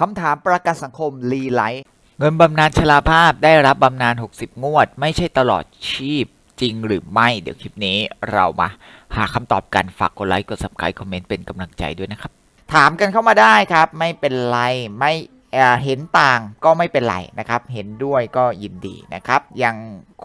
คำถามประกันสังคมรีไลท์เงินบำนาญชราภาพได้รับบำนาญ 60 งวด ไม่ใช่ตลอดชีพจริงหรือไม่เดี๋ยวคลิปนี้เรามาหาคำตอบกันฝากกดไลค์กด subscribe คอมเมนต์เป็นกำลังใจด้วยนะครับ ถามกันเข้ามาได้ครับ ไม่เป็นไรไม่เอ่อเห็นต่างก็ไม่เป็นไรนะครับ เห็นด้วยก็ยินดีนะครับ อย่าง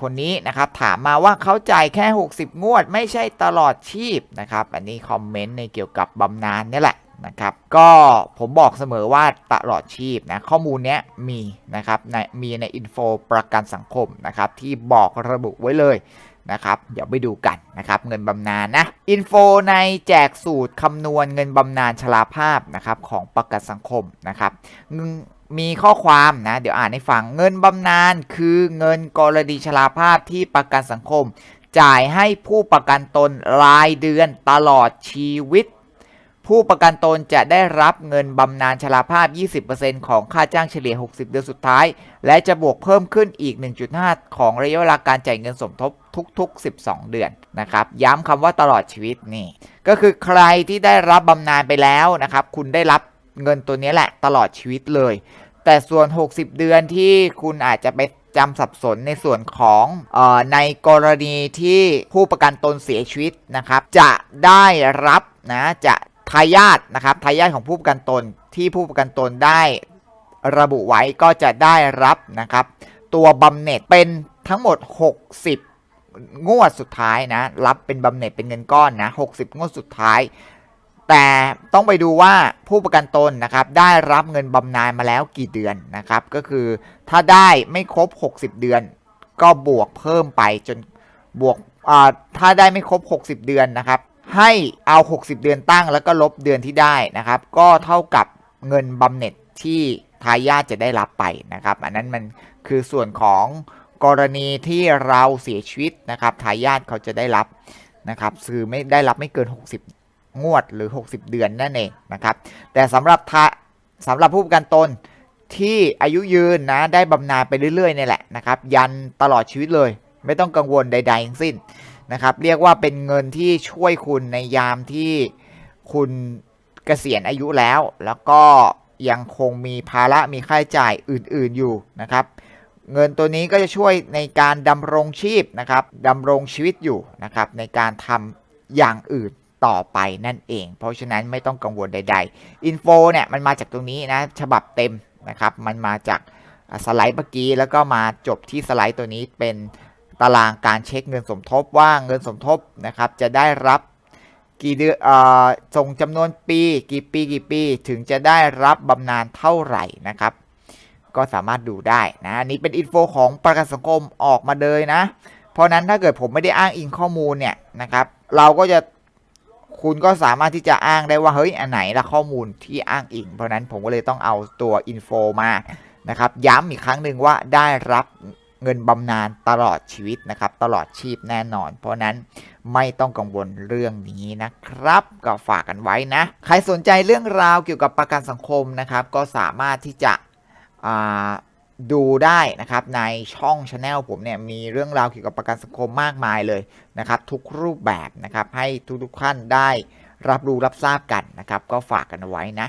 คนนี้นะครับถามมาว่าเขาจ่ายแค่ 60 งวด ไม่ใช่ตลอดชีพนะครับ อันนี้คอมเมนต์ในเกี่ยวกับบำนาญเนี่ยแหละ นะครับ ก็ผมบอกเสมอว่าตลอดชีพนะข้อมูลเนี้ยมีนะครับในมีในอินโฟประกันสังคมนะครับที่บอกระบุไว้เลยนะครับเดี๋ยวไปดูกันนะครับเงินบำนาญนะอินโฟในแจกสูตรคำนวณเงินบำนาญชราภาพนะครับของประกันสังคมนะครับมีข้อความนะเดี๋ยวอ่านให้ฟังเงินบำนาญคือเงินกรณีชราภาพที่ประกันสังคม จ่ายให้ผู้ประกันตนรายเดือนตลอดชีวิต ผู้ประกันตนจะได้รับเงินบำนาญชราภาพ 20%ของค่าจ้างเฉลี่ย 60 เดือนสุดท้าย และจะบวกเพิ่มขึ้นอีก 1.5 ของระยะเวลาการจ่ายเงินสมทบทุกๆ 12 เดือนนะครับ ย้ำคำว่าตลอดชีวิตนี่ ก็คือใครที่ได้รับบำนาญไปแล้วนะครับ คุณได้รับเงินตัวนี้แหละตลอดชีวิตเลย แต่ส่วน 60 เดือนที่คุณอาจจะไปจำสับสนในส่วนของออในกรณีที่ผู้ประกันตนเสียชีวิตนะครับ จะได้รับนะจะ ทายาทนะครับทายาทของผู้ประกันตนที่ผู้ประกันตนได้ระบุไว้ก็จะได้รับนะครับ ตัวบำเหน็จเป็นทั้งหมด 60 งวดสุดท้ายนะ รับเป็นบำเหน็จเป็นเงินก้อนนะ 60 งวดสุดท้าย แต่ต้องไปดูว่าผู้ประกันตนนะครับ ได้รับเงินบำนาญมาแล้วกี่เดือนนะครับ ก็คือถ้าได้ไม่ครบ 60 เดือน ก็บวกเพิ่มไปจนบวกถ้าได้ไม่ครบ 60 เดือนนะครับ ให้เอา 60 เดือนตั้งแล้วก็ลบเดือนที่ได้นะครับ ก็เท่ากับเงินบำเหน็จที่ทายาทจะได้รับไปนะครับ อันนั้นมันคือส่วนของกรณีที่เราเสียชีวิตนะครับทายาทเขาจะได้รับนะครับคือไม่ได้รับไม่เกิน 60 งวดหรือ 60 เดือนนั่นเองนะครับ แต่สำหรับทาสำหรับผู้ประกันตนที่อายุยืนนะได้บำนาญไปเรื่อยๆนี่แหละนะครับ ยันตลอดชีวิตเลย ไม่ต้องกังวลใดๆทั้งสิ้น นะครับเรียกว่าเป็นเงินที่ช่วยคุณในยามที่คุณเกษียณอายุแล้ว แล้วก็ยังคงมีภาระมีค่าใช้จ่ายอื่นๆอยู่นะครับ เงินตัวนี้ก็จะช่วยในการดำรงชีพนะครับดำรงชีวิตอยู่นะครับในการทำอย่างอื่นต่อไปนั่นเอง เพราะฉะนั้นไม่ต้องกังวลใด ๆ อินโฟเนี่ยมันมาจากตรงนี้นะฉบับเต็มนะครับ มันมาจากสไลด์เมื่อกี้แล้วก็มาจบที่สไลด์ตัวนี้เป็น ตารางการเช็คเงินสมทบว่าเงินสมทบนะครับจะได้รับกี่เดือนส่งจำนวนปีกี่ปีกี่ปี ถึงจะได้รับบำนาญเท่าไหร่นะครับ ก็สามารถดูได้นะอันนี้เป็นอินโฟของประกันสังคมออกมาเลยนะ เพราะนั้นถ้าเกิดผมไม่ได้อ้างอิงข้อมูลเนี่ยนะครับ เราก็จะคุณก็สามารถที่จะอ้างได้ว่าเฮ้ยอันไหนละข้อมูลที่อ้างอิง เพราะนั้นผมก็เลยต้องเอาตัวอินโฟมานะครับ ย้ำอีกครั้งหนึ่งว่าได้รับ เงินบำนาญตลอดชีวิตนะครับ ตลอดชีพแน่นอน เพราะนั้นไม่ต้องกังวลเรื่องนี้นะครับ ก็ฝากกันไว้นะ ใครสนใจเรื่องราวเกี่ยวกับประกันสังคมนะครับ ก็สามารถที่จะดูได้นะครับในช่องช anel ผมเนี่ยมีเรื่องราวเกี่ยวกับประกันสังคมมากมายเลยนะครับ ทุกรูปแบบนะครับให้ทุกๆท่านได้รับรู้รับทราบกันนะครับ ก็ฝากกันไว้นะ